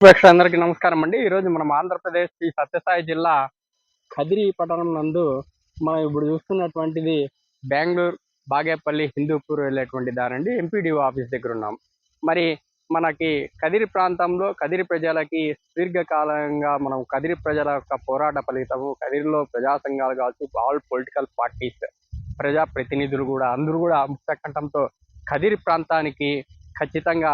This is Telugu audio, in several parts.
ప్రేక్షకులందరికీ నమస్కారం అండి. ఈరోజు మనం ఆంధ్రప్రదేశ్ శ్రీ సత్యసాయి జిల్లా కదిరి పట్టణం నందు మనం ఇప్పుడు చూస్తున్నటువంటిది బెంగళూరు బాగేపల్లి హిందూపూర్ వెళ్ళేటువంటి దారండి ఎంపీడీఓ ఆఫీస్ దగ్గర ఉన్నాం. మరి మనకి కదిరి ప్రాంతంలో కదిరి ప్రజలకి దీర్ఘకాలంగా మనం కదిరి ప్రజల యొక్క పోరాట ఫలితము కదిరిలో ప్రజా సంఘాలు కావచ్చు ఆల్ పొలిటికల్ పార్టీస్ ప్రజా ప్రతినిధులు కూడా అందరూ కూడా ముక్త కంఠంతో కదిరి ప్రాంతానికి ఖచ్చితంగా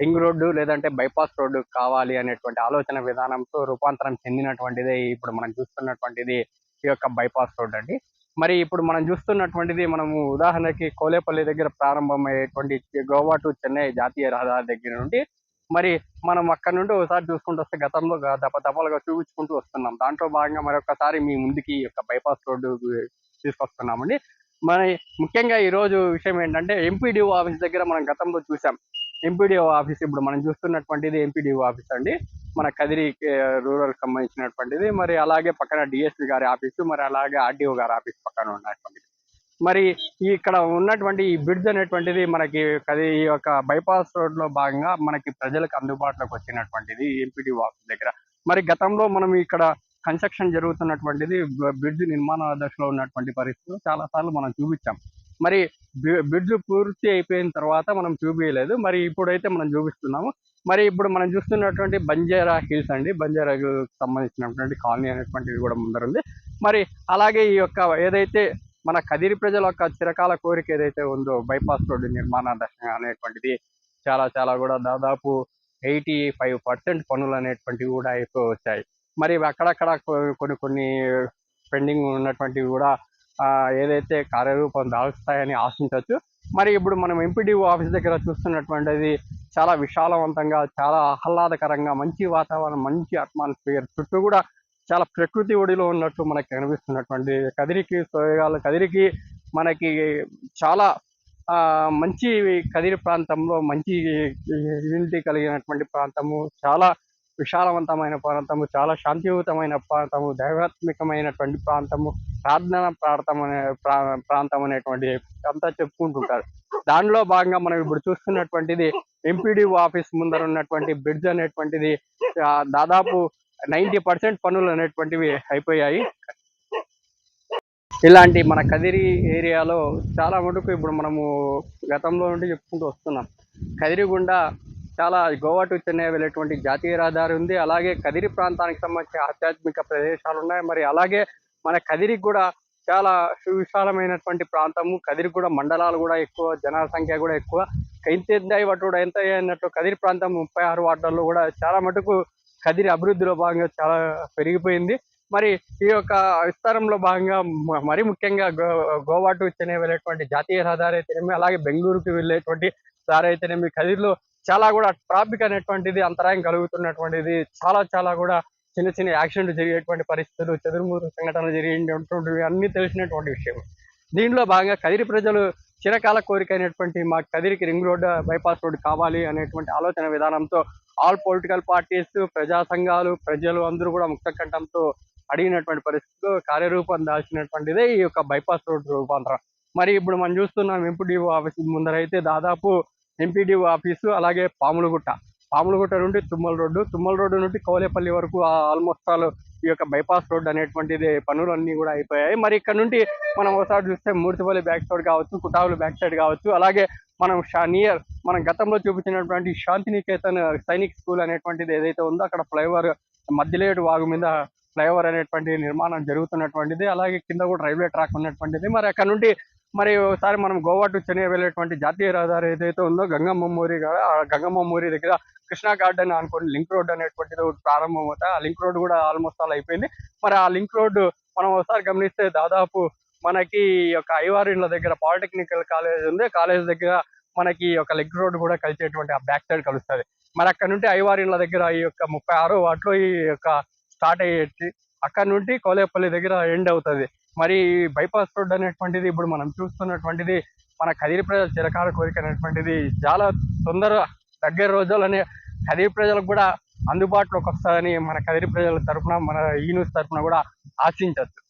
రింగ్ రోడ్డు లేదంటే బైపాస్ రోడ్డు కావాలి అనేటువంటి ఆలోచన విధానంతో రూపాంతరం చెందినటువంటిదే ఇప్పుడు మనం చూస్తున్నటువంటిది ఈ యొక్క బైపాస్ రోడ్ అండి. మరి ఇప్పుడు మనం చూస్తున్నటువంటిది మనము ఉదాహరణకి కోలేపల్లి దగ్గర ప్రారంభమయ్యేటువంటి గోవా టు చెన్నై జాతీయ రహదారి దగ్గర నుండి మరి మనం అక్కడ నుండి ఒకసారి చూసుకుంటూ వస్తే గతంలో దప దపలుగా చూపించుకుంటూ వస్తున్నాం. దాంట్లో భాగంగా మరొకసారి మీ ముందుకి ఈ యొక్క బైపాస్ రోడ్డు తీసుకొస్తున్నామండి. మరి ముఖ్యంగా ఈ రోజు విషయం ఏంటంటే ఎంపీడీఓ ఆఫీస్ దగ్గర మనం గతంలో చూసాం ఎంపీడీఓ ఆఫీస్ ఇప్పుడు మనం చూస్తున్నటువంటిది ఎంపీడీఓ ఆఫీస్ అండి. మన కదిరి రూరల్ సంబంధించినటువంటిది. మరి అలాగే పక్కన డిఎస్పి గారి ఆఫీసు మరి అలాగే ఆర్డీఓ గారి ఆఫీస్ పక్కన ఉన్నటువంటిది. మరి ఇక్కడ ఉన్నటువంటి ఈ బ్రిడ్జ్ అనేటువంటిది మనకి కది ఈ యొక్క బైపాస్ రోడ్లో భాగంగా మనకి ప్రజలకు అందుబాటులోకి వచ్చినటువంటిది ఎంపీడీ ఆఫీస్ దగ్గర. మరి గతంలో మనం ఇక్కడ కన్స్ట్రక్షన్ జరుగుతున్నటువంటిది బ్రిడ్జ్ నిర్మాణ దశలో ఉన్నటువంటి పరిస్థితులు చాలా సార్లు మనం చూపించాం. మరి బ్రిడ్జ్ పూర్తి అయిపోయిన తర్వాత మనం చూపించలేదు మరి ఇప్పుడైతే మనం చూపిస్తున్నాము. మరి ఇప్పుడు మనం చూస్తున్నటువంటి బంజారా హిల్స్ అండి. బంజారాకు సంబంధించినటువంటి కాలనీ అనేటువంటిది కూడా ముందరుంది మరి అలాగే ఈ యొక్క ఏదైతే మన కదిరి ప్రజల యొక్క చిరకాల కోరిక ఏదైతే ఉందో బైపాస్ రోడ్డు నిర్మాణ దశ అనేటువంటిది చాలా చాలా కూడా దాదాపు ఎయిటీ ఫైవ్ పర్సెంట్ పనులు అనేటువంటివి కూడా అయిపోయి వచ్చాయి మరి అక్కడక్కడ కొన్ని కొన్ని పెండింగ్ ఉన్నటువంటివి కూడా ఏదైతే కార్యరూపం దాల్స్తాయని ఆశించవచ్చు. మరి ఇప్పుడు మనం ఎంపీడీఓ ఆఫీస్ దగ్గర చూస్తున్నటువంటిది చాలా విశాలవంతంగా చాలా ఆహ్లాదకరంగా మంచి వాతావరణం మంచి అట్మాస్ఫియర్ చుట్టూ కూడా చాలా ప్రకృతి ఒడిలో ఉన్నట్టు మనకి కనిపిస్తున్నటువంటి కదిరికి సోయగాలు కదిరికి మనకి చాలా మంచి కదిరి ప్రాంతంలో మంచి యూనిటీ కలిగినటువంటి ప్రాంతము చాలా విశాలవంతమైన ప్రాంతము చాలా శాంతియుతమైన ప్రాంతము దైవాత్మికమైనటువంటి ప్రాంతము ప్రార్థన ప్రాంతం అనే ప్రా- ప్రాంతం అనేటువంటి అంతా చెప్పుకుంటుంటారు. దానిలో భాగంగా మనం ఇప్పుడు చూస్తున్నటువంటిది ఎంపీడీ ఆఫీస్ ముందర ఉన్నటువంటి బ్రిడ్జ్ అనేటువంటిది దాదాపు నైంటీ పర్సెంట్ పనులు అనేటువంటివి అయిపోయాయి. ఇలాంటి మన కదిరి ఏరియాలో చాలా మటుకు ఇప్పుడు మనము గతంలో నుండి చెప్పుకుంటూ వస్తున్నాం. కదిరి గుండా చాలా గోవా టు చెన్నై వెళ్ళేటువంటి జాతీయ రహదారి ఉంది. అలాగే కదిరి ప్రాంతానికి సంబంధించిన ఆధ్యాత్మిక ప్రదేశాలు ఉన్నాయి. మరి అలాగే మన కదిరికి కూడా చాలా సువిశాలమైనటువంటి ప్రాంతము. కదిరి కూడా మండలాలు కూడా ఎక్కువ జనసంఖ్య సంఖ్య కూడా ఎక్కువ. కైంతెద్దాయి వటుడు ఎంత అన్నట్టు కదిరి ప్రాంతం ముప్పై ఆరు వార్డుల్లో కూడా చాలా మటుకు కదిరి అభివృద్ధిలో భాగంగా చాలా పెరిగిపోయింది. మరి ఈ యొక్క విస్తారంలో భాగంగా మరి ముఖ్యంగా గో గోవా చెన్నై వెళ్ళేటువంటి జాతీయ రహదారి అయితేనేమి అలాగే బెంగళూరుకి వెళ్ళేటువంటి దారి అయితేనేమి కదిరిలో చాలా కూడా ట్రాఫిక్ అనేటువంటిది అంతరాయం కలుగుతున్నటువంటిది చాలా చాలా కూడా చిన్న చిన్న యాక్సిడెంట్ జరిగేటువంటి పరిస్థితులు చెదురుమూరు సంఘటనలు జరిగేటువంటివి అన్నీ తెలిసినటువంటి విషయం దీనిలో భాగంగా కదిరి ప్రజలు చిరకాల కోరిక అయినటువంటి మా కదిరికి రింగ్ రోడ్డు బైపాస్ రోడ్ కావాలి అనేటువంటి ఆలోచన విధానంతో ఆల్ పొలిటికల్ పార్టీస్ ప్రజా సంఘాలు ప్రజలు అందరూ కూడా ముక్త కంఠంతో అడిగినటువంటి పరిస్థితులు కార్యరూపం దాల్చినటువంటిదే ఈ యొక్క బైపాస్ రోడ్డు రూపాంతరం. మరి ఇప్పుడు మనం చూస్తున్నాం ఎంపీడీఓ ఆఫీస్ ముందరైతే దాదాపు ఎంపీడీఓ ఆఫీసు అలాగే పాములగుట్ట. పాములగుట్ట నుండి తుమ్మల రోడ్డు. తుమ్మల రోడ్డు నుండి కౌలేపల్లి వరకు ఆల్మోస్ట్ ఆల్ ఈ యొక్క బైపాస్ రోడ్ అనేటువంటిది పనులు అన్నీ కూడా అయిపోయాయి. మరి ఇక్కడ నుండి మనం ఒకసారి చూస్తే మూర్తిపల్లి బ్యాక్ సైడ్ కావచ్చు కుటావులు బ్యాక్ సైడ్ కావచ్చు. అలాగే మనం నియర్ మనం గతంలో చూపించినటువంటి శాంతినికేతన్ సైనిక్ స్కూల్ అనేటువంటిది ఏదైతే ఉందో అక్కడ ఫ్లైఓవర్ మధ్యలేడు వాగు మీద ఫ్లైఓవర్ అనేటువంటి నిర్మాణం జరుగుతున్నటువంటిది. అలాగే కింద కూడా రైల్వే ట్రాక్ ఉన్నటువంటిది. మరి అక్కడ నుండి మరి ఒకసారి మనం గోవా టు చెన్నై వెళ్ళేటువంటి జాతీయ రహదారి ఏదైతే ఉందో గంగమ్మ మూరి ఆ గంగమ్మ మూరి దగ్గర కృష్ణా గార్డెన్ అనుకోండి లింక్ రోడ్ అనేటువంటిది ప్రారంభం అవుతాయి. ఆ లింక్ రోడ్ కూడా ఆల్మోస్ట్ ఆల్ అయిపోయింది. మరి ఆ లింక్ రోడ్ మనం ఒకసారి గమనిస్తే దాదాపు మనకి ఈ యొక్క ఐవారిన్ల దగ్గర పాలిటెక్నికల్ కాలేజ్ ఉంది. కాలేజ్ దగ్గర మనకి ఒక యొక్క లింక్ రోడ్ కూడా కలిసేటువంటి ఆ బ్యాక్ సైడ్ కలుస్తుంది. మరి అక్కడ నుండి ఐవారిన్ల దగ్గర ఈ యొక్క ముప్పై ఆరో వాటిలో ఈ యొక్క స్టార్ట్ అయ్యేది అక్కడ నుండి కోలేపల్లి దగ్గర ఎండ్ అవుతుంది. మరి బైపాస్ రోడ్ అనేటువంటిది ఇప్పుడు మనం చూస్తున్నటువంటిది మన కదిరి ప్రజల చిరకాల కోరిక అనేటువంటిది చాలా తొందర దగ్గర రోజులనే కదిరి ప్రజలకు కూడా అందుబాటులోకి వస్తుందని మన కదిరి ప్రజల తరఫున మన ఈ న్యూస్ తరఫున కూడా ఆశించవచ్చు